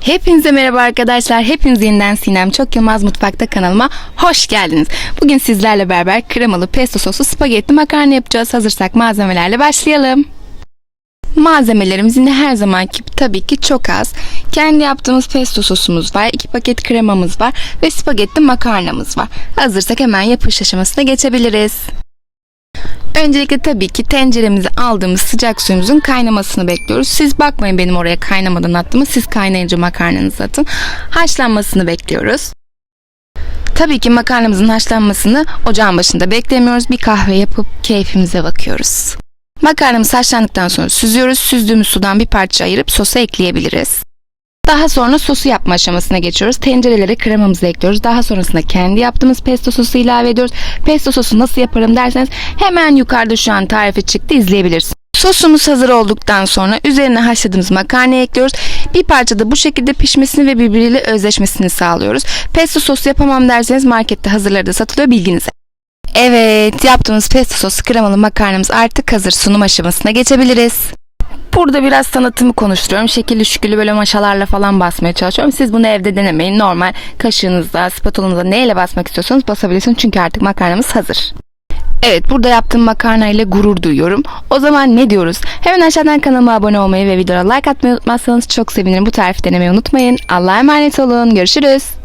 Hepinize merhaba arkadaşlar. Hepiniz yeniden Sinem Çok Yılmaz Mutfakta kanalıma hoş geldiniz. Bugün sizlerle beraber kremalı pesto soslu spagetti makarna yapacağız. Hazırsak malzemelerle başlayalım. Malzemelerimiz yine her zamanki tabii ki çok az. Kendi yaptığımız pesto sosumuz var, 2 paket kremamız var ve spagetti makarnamız var. Hazırsak hemen yapış aşamasına geçebiliriz. Öncelikle tabii ki tenceremize aldığımız sıcak suyumuzun kaynamasını bekliyoruz. Siz bakmayın benim oraya kaynamadan attığımı. Siz kaynayınca makarnanızı atın. Haşlanmasını bekliyoruz. Tabii ki makarnamızın haşlanmasını ocağın başında beklemiyoruz. Bir kahve yapıp keyfimize bakıyoruz. Makarnamız haşlandıktan sonra süzüyoruz. Süzdüğümüz sudan bir parça ayırıp sosa ekleyebiliriz. Daha sonra sosu yapma aşamasına geçiyoruz. Tencerelere kremamızı ekliyoruz. Daha sonrasında kendi yaptığımız pesto sosu ilave ediyoruz. Pesto sosu nasıl yaparım derseniz hemen yukarıda şu an tarifi çıktı izleyebilirsiniz. Sosumuz hazır olduktan sonra üzerine haşladığımız makarnayı ekliyoruz. Bir parça da bu şekilde pişmesini ve birbiriyle özleşmesini sağlıyoruz. Pesto sosu yapamam derseniz markette hazırları da satılıyor bilginize. Evet yaptığımız pesto sosu kremalı makarnamız artık hazır sunum aşamasına geçebiliriz. Burada biraz sanatımı konuşturuyorum. Şekilli şükürlü böyle maşalarla falan basmaya çalışıyorum. Siz bunu evde denemeyin. Normal kaşığınızda, spatulanızda neyle basmak istiyorsanız basabilirsiniz. Çünkü artık makarnamız hazır. Evet burada yaptığım makarna ile gurur duyuyorum. O zaman ne diyoruz? Hemen aşağıdan kanalıma abone olmayı ve videoya like atmayı unutmazsanız çok sevinirim. Bu tarifi denemeyi unutmayın. Allah'a emanet olun. Görüşürüz.